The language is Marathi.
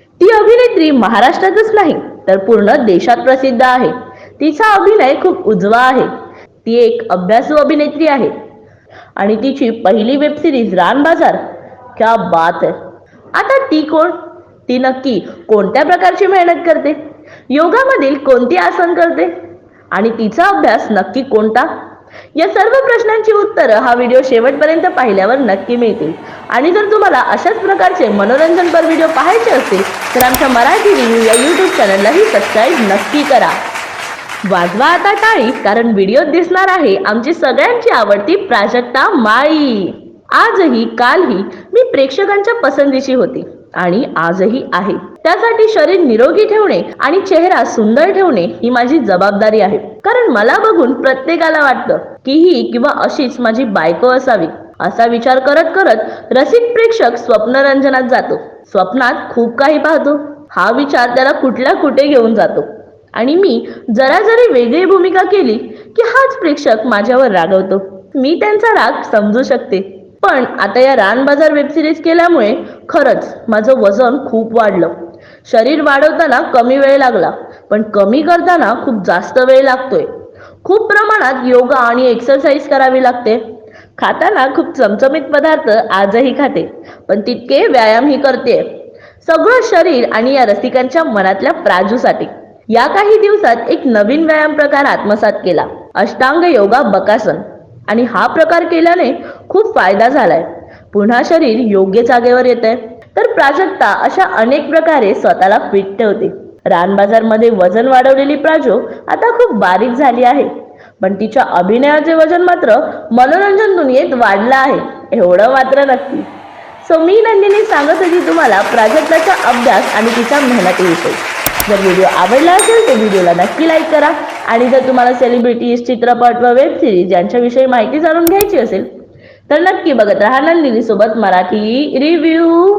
ती अभिनेत्री महाराष्ट्रातच नाही तर पूर्ण देशात प्रसिद्ध आहे. तिचा अभिनय खूप उजवा आहे. ती एक अभ्यासू अभिनेत्री आहे. आणि तिची पहिली वेब सिरीज रान बाजार क्या बात आहे आता ती कोण? ती नक्की कोणत्या प्रकारची मेहनत करते? योगामधील कोणती आसन करते? आणि तिचा अभ्यास नक्की कोणता? या सर्व प्रश्नांची उत्तरं हा व्हिडिओ शेवटपर्यंत पाहिल्यावर नक्की मिळतील. आणि जर तुम्हाला अशाच प्रकारचे मनोरंजनपर व्हिडिओ पाहायचे असतील तर आमच्या मराठी रिव्ह्यू या यूट्यूब चॅनललाही सबस्क्राईब नक्की करा. वाजवा आता टाळी कारण व्हिडिओत दिसणार आहे आमची सगळ्यांची आवडती प्राजक्ता माळी. आजही कालही मी प्रेक्षकांच्या पसंतीची होती. आणि आजही आहे. त्यासाठी शरीर निरोगी ठेवणे आणि चेहरा सुंदर ठेवणे ही माझी जबाबदारी आहे. कारण मला बघून प्रत्येकाला वाटतं की ही किंवा अशीच माझी बायको असावी. असा विचार करत करत रसिक प्रेक्षक स्वप्नरंजनात जातो. स्वप्नात खूप काही पाहतो. हा विचार त्याला कुठल्या कुठे घेऊन जातो. आणि मी जरा जरी वेगळी भूमिका केली की हाच प्रेक्षक माझ्यावर रागवतो. मी त्यांचा राग समजू शकते. पण आता या रान बाजार वेब सिरीज केल्यामुळे खरंच माझं वजन खूप वाढलं. शरीर वाढवताना कमी वेळ लागला पण कमी करताना खूप जास्त वेळ लागतोय. खूप प्रमाणात योगा आणि एक्सरसाइज करावी लागते. खाताना खूप चमचमीत पदार्थ आजही खाते पण तितके व्यायामही करते. सगळं शरीर आणि या रसिकांच्या मनातल्या प्राजूसाठी. या काही दिवसात एक नवीन व्यायाम प्रकार आत्मसात केला. अष्टांग योगा बकासन. आणि हा प्रकार केल्याने खूप फायदा झालाय. पुन्हा शरीर योग्य जागेवर येत आहे तर प्राजक्ता अशा अनेक प्रकारे स्वतःला फिट ठेवते. रानबाजारमध्ये वजन वाढवलेली प्राजो आता खूप बारीक झाली आहे. पण तिच्या अभिनयाचे वजन मात्र मनोरंजन दुनियेत वाढलं आहे. एवढं मात्र नक्की. सो मी नंदिनी सांगत होती तुम्हाला प्राजक्ताचा अभ्यास आणि तिच्या मेहनतीविषयी. जर व्हिडिओ आवडला असेल तर व्हिडिओला नक्की लाईक करा. आणि जर तुम्हाला सेलिब्रिटीज चित्रपट व वेब सिरीज यांच्याविषयी माहिती जाणून घ्यायची असेल तर नक्की बघत राहा नंदिनी सोबत मराठी रिव्ह्यू